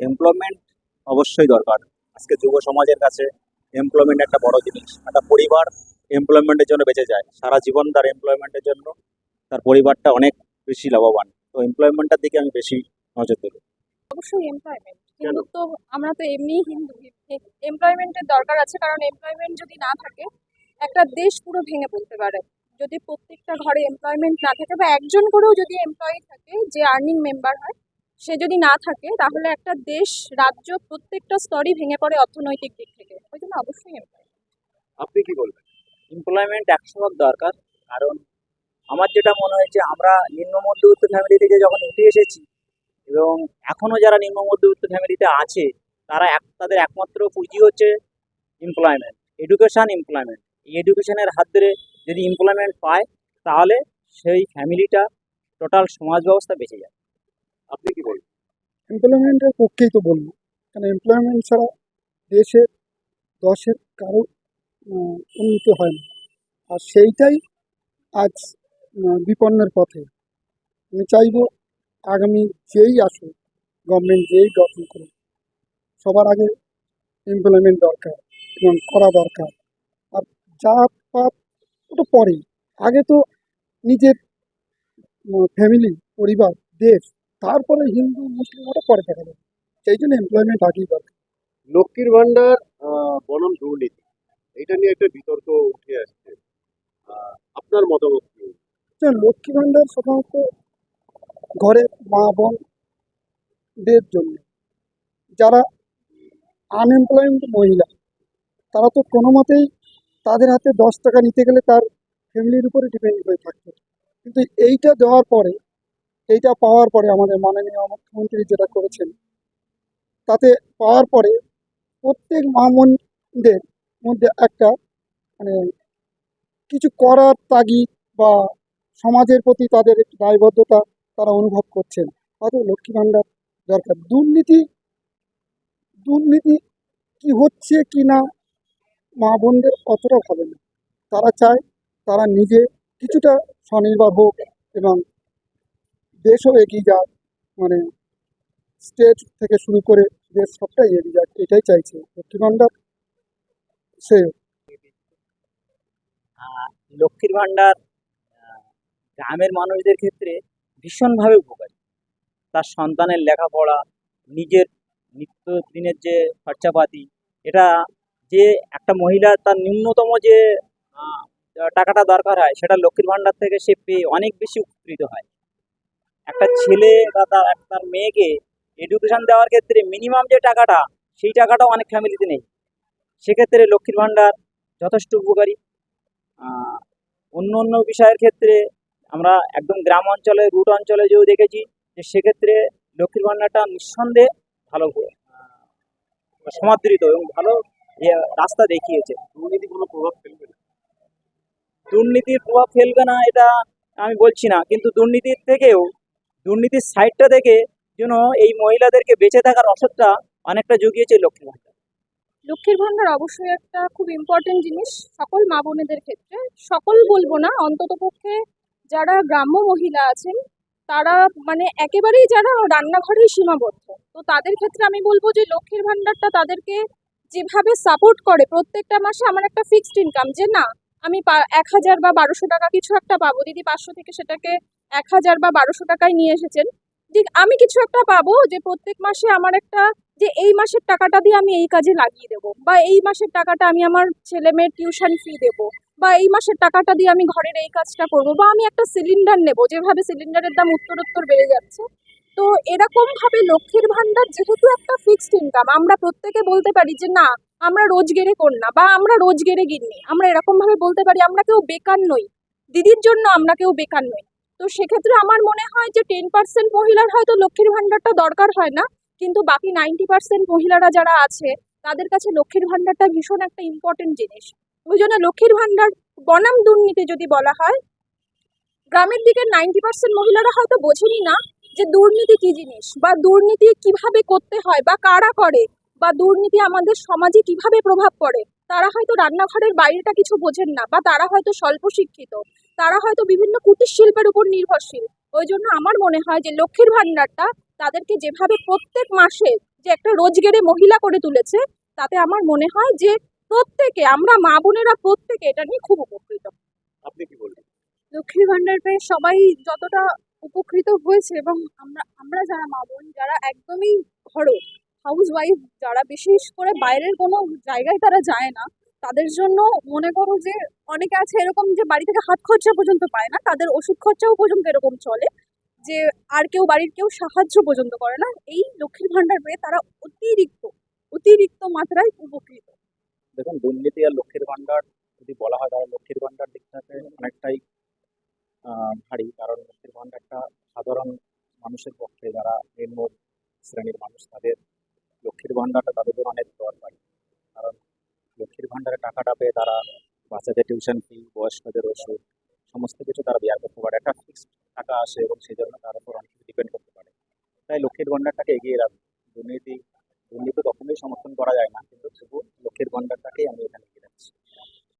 Employment অবশ্যই দরকার। আজকে যুব সমাজের কাছে এমপ্লয়মেন্ট একটা বড় জিনিস। একটা পরিবার এমপ্লয়মেন্টের জন্য বেঁচে যায়। সারা জীবন তার এমপ্লয়মেন্টের জন্য তার পরিবারটা অনেক বেশি লাভবান। তো এমপ্লয়মেন্টটার দিকে আমি বেশি নজর দেবো। অবশ্যই এমপ্লয়মেন্ট হিন্দু তো আমরা তো এমনি হিন্দু। এমপ্লয়মেন্টের দরকার আছে কারণ এমপ্লয়মেন্ট যদি না থাকে একটা দেশ পুরো ভেঙে পড়তে পারে। যদি প্রত্যেকটা ঘরে এমপ্লয়মেন্ট না থাকে বা একজন করেও যদি এমপ্লয়ি থাকে যে আর্নিং মেম্বার হয় সে যদি না থাকে তাহলে একটা দেশ রাজ্য প্রত্যেকটা স্তরই ভেঙে পড়ে অর্থনৈতিক দিক থেকে। ওই জন্য অবশ্যই আপনি কি বলবেন? এমপ্লয়মেন্ট একশো ভাগ দরকার কারণ আমার যেটা মনে হয়েছে আমরা নিম্ন মধ্যবিত্ত ফ্যামিলি থেকে যখন উঠে এসেছি এবং এখনও যারা নিম্ন মধ্যবিত্ত ফ্যামিলিতে আছে তারা এক তাদের একমাত্র পুঁজি হচ্ছে এমপ্লয়মেন্ট এডুকেশান এমপ্লয়মেন্ট এই এডুকেশনের হাত ধরে যদি এমপ্লয়মেন্ট পায় তাহলে সেই ফ্যামিলিটা টোটাল সমাজ ব্যবস্থা বেঁচে যায় আপনি কি বলবেন? এমপ্লয়মেন্টের পক্ষেই তো বলব। কারণ এমপ্লয়মেন্ট ছাড়া দেশের, দশের কারও উন্নতি হয় না। আর সেইটাই আজ বিপন্নের পথে। আমি চাইব আগামী যেই আসুক গভর্নমেন্ট যেই গঠন করুক, সবার আগে এমপ্লয়মেন্ট দরকার এবং করা দরকার। আর জাত পাত ওটা পরেই। আগে তো নিজের ফ্যামিলি পরিবার, দেশ তারপরে হিন্দু মুসলিম ওটা পরে দেখা যাবে সেই জন্য এমপ্লয়মেন্ট আগেই দরকার লক্ষ্মীর ভান্ডার বনাম দুর্নীতি এটা নিয়ে একটা বিতর্ক উঠে আসছে। আপনার মতামত কি? লক্ষ্মী ভাণ্ডার সাধারণত ঘরের মা বোনদের জন্য। যারা আনএমপ্লয়েড মহিলা তারা তো কোনো মতেই তাদের হাতে দশ টাকা নিতে গেলে তার ফ্যামিলির উপরে ডিপেন্ড হয়ে থাকতো কিন্তু এইটা দেওয়ার পরে এইটা পাওয়ার পরে আমাদের মাননীয় মুখ্যমন্ত্রী যেটা করেছেন, তাতে পাওয়ার পরে প্রত্যেক মা বোনদের মধ্যে একটা মানে কিছু করার তাগিদ বা সমাজের প্রতি তাদের একটু দায়বদ্ধতা তারা অনুভব করছেন। হয়তো লক্ষ্মী ভাণ্ডার দরকার। দুর্নীতি দুর্নীতি কি হচ্ছে কি না মা বোনদের অতটা ভাবে না। তারা চায় তারা নিজে কিছুটা স্বনির্ভর হোক এবং দেশও এগিয়ে যাক মানে স্টেট থেকে শুরু করে দেশ সবটাই এগিয়ে যাক, এটাই চাইছে। লক্ষ্মী ভাণ্ডার সে। লক্ষ্মীর ভাণ্ডার গ্রামের মানুষদের ক্ষেত্রে ভীষণভাবে উপকারী। তার সন্তানের লেখাপড়া, নিজের নিত্যদিনের যে খরচাপাতি, এটা যে একটা মহিলা তার ন্যূনতম যে টাকাটা দরকার হয়, সেটা লক্ষ্মীর ভাণ্ডার থেকে সে পেয়ে অনেক বেশি উপকৃত হয়। একটা ছেলে বা তার তার মেয়েকে এডুকেশন দেওয়ার ক্ষেত্রে মিনিমাম যে টাকাটা সেই টাকাটাও অনেক ফ্যামিলিতে নেই। সেক্ষেত্রে লক্ষ্মীর ভাণ্ডার যথেষ্ট উপকারী। অন্য অন্য বিষয়ের ক্ষেত্রে আমরা একদম গ্রাম অঞ্চলে রুট অঞ্চলে যেও দেখেছি যে সেক্ষেত্রে লক্ষ্মীর ভাণ্ডারটা নিঃসন্দেহে ভালো সমাদৃত এবং ভালো রাস্তা দেখিয়েছে। দুর্নীতি কোনো প্রভাব ফেলবে না। দুর্নীতির প্রভাব ফেলবে না এটা আমি বলছি না। কিন্তু দুর্নীতির থেকেও দুর্নীতির সাইডটা দেখে যেন এই মহিলাদেরকে বেঁচে থাকার অসরটা অনেকটা জুগিয়েছে লক্ষ্মী ভাণ্ডার। লক্ষ্মীর ভাণ্ডার অবশ্যই একটা খুব ইম্পর্টেন্ট জিনিস। সকল মা বোনেদের ক্ষেত্রে। সকল বলব না, অন্তত পক্ষে যারা গ্রাম্য মহিলা আছেন, তারা মানে একেবারেই যারা রান্নাঘরেই সীমাবদ্ধ, তো তাদের ক্ষেত্রে আমি বলব যে লক্ষ্মীর ভাণ্ডারটা তাদেরকে যেভাবে সাপোর্ট করে, প্রত্যেকটা মাসে আমার একটা ফিক্সড ইনকাম যে না, আমি এক হাজার বা বারোশো টাকা কিছু একটা পাবো। দিদি পাঁচশো থেকে সেটাকে এক হাজার বা বারোশো টাকায় নিয়ে এসেছেন। যে আমি কিছু একটা পাবো যে প্রত্যেক মাসে আমার একটা যে এই মাসের টাকাটা দিয়ে আমি এই কাজে লাগিয়ে দেবো বা এই মাসের টাকাটা আমি আমার ছেলে মেয়ের টিউশন ফি দেবো বা এই মাসের টাকাটা দিয়ে আমি ঘরের এই কাজটা করব বা আমি একটা সিলিন্ডার নেব যেভাবে সিলিন্ডারের দাম উত্তরোত্তর বেড়ে যাচ্ছে। তো এরকমভাবে লক্ষ্মীর ভান্ডার যেহেতু একটা ফিক্সড ইনকাম আমরা প্রত্যেকে বলতে পারি যে না, আমরা রোজগেরে কন্যা বা আমরা রোজগেরে গিন্নি। আমরা এরকমভাবে বলতে পারি, আমরা কেউ বেকার নই। দিদির জন্য আমরা কেউ বেকার নই। তো সেক্ষেত্রে আমার মনে হয় যে টেন পার্সেন্ট মহিলার হয়তো লক্ষ্মীর ভান্ডারটা দরকার হয় না। কিন্তু বাকি নাইনটি পার্সেন্ট মহিলারা যারা আছে, তাদের কাছে লক্ষ্মীর ভান্ডারটা ভীষণ একটা ইম্পর্টেন্ট জিনিস। ওই জন্য লক্ষ্মীর ভান্ডার বনাম দুর্নীতি যদি বলা হয়, গ্রামের দিকে নাইনটি পার্সেন্ট মহিলারা হয়তো বোঝেনি না যে দুর্নীতি কি জিনিস বা দুর্নীতি কীভাবে করতে হয় বা কারা করে বা দুর্নীতি আমাদের সমাজে কীভাবে প্রভাব পড়ে। তারা হয়তো রান্নাঘরের বাইরেটা কিছু বোঝেন না বা তারা হয়তো স্বল্প শিক্ষিত। তারা হয়তো বিভিন্ন কুটির শিল্পের উপর নির্ভরশীল। ওই জন্য আমার মনে হয় যে লক্ষ্মীর ভান্ডারটা তাদেরকে যেভাবে প্রত্যেক মাসে যে একটা রোজগেরে মহিলা করে তুলেছে তাতে আমার মনে হয় যে প্রত্যেকে আমরা মা বোনেরা প্রত্যেকে এটা নিয়ে খুব উপকৃত। আপনি কি বলবেন? লক্ষ্মীর ভান্ডার পেয়ে সবাই যতটা উপকৃত হয়েছে এবং আমরা আমরা যারা মা বোন যারা একদমই ঘরো হাউস ওয়াইফ যারা বিশেষ করে বাইরের কোনো জায়গায় তারা যায় না, তাদের জন্য মনে করো যে অনেকে আছে এরকম যে বাড়ি থেকে হাত খরচা পর্যন্ত পায় না, তাদের ওষুধ খরচাও পর্যন্ত এরকম চলে যে আর কেউ বাড়ির কেউ সাহায্য পর্যন্ত করে না। এই লক্ষ্মীর ভান্ডার পেয়ে তারা অতিরিক্ত অতিরিক্ত মাত্রায় উপকৃত। দেখুন, দুর্নীতি আর লক্ষ্মীর ভাণ্ডার যদি বলা হয়, তাহলে লক্ষ্মীর ভাণ্ডার দিকটাতে অনেকটাই ভারী। কারণ লক্ষ্মীর ভাণ্ডারটা সাধারণ মানুষের পক্ষে, যারা নিম্ন শ্রেণির মানুষ, তাদের লক্ষ্মীর ভাণ্ডারটা তাদের অনেক দরকারি কারণ লক্ষ্মীর ভাণ্ডারে টাকাটা পেয়ে তারা বাচ্চাদের টিউশন ফি বয়স্কদের ওষুধ, সমস্ত কিছু তারা বিয়ার করতে পারে। একটা ফিক্সড টাকা আসে এবং সেই জন্য তার উপর অনেক কিছু ডিপেন্ড করতে পারে। তাই লক্ষ্মীর ভাণ্ডারটাকে এগিয়ে রাখবে।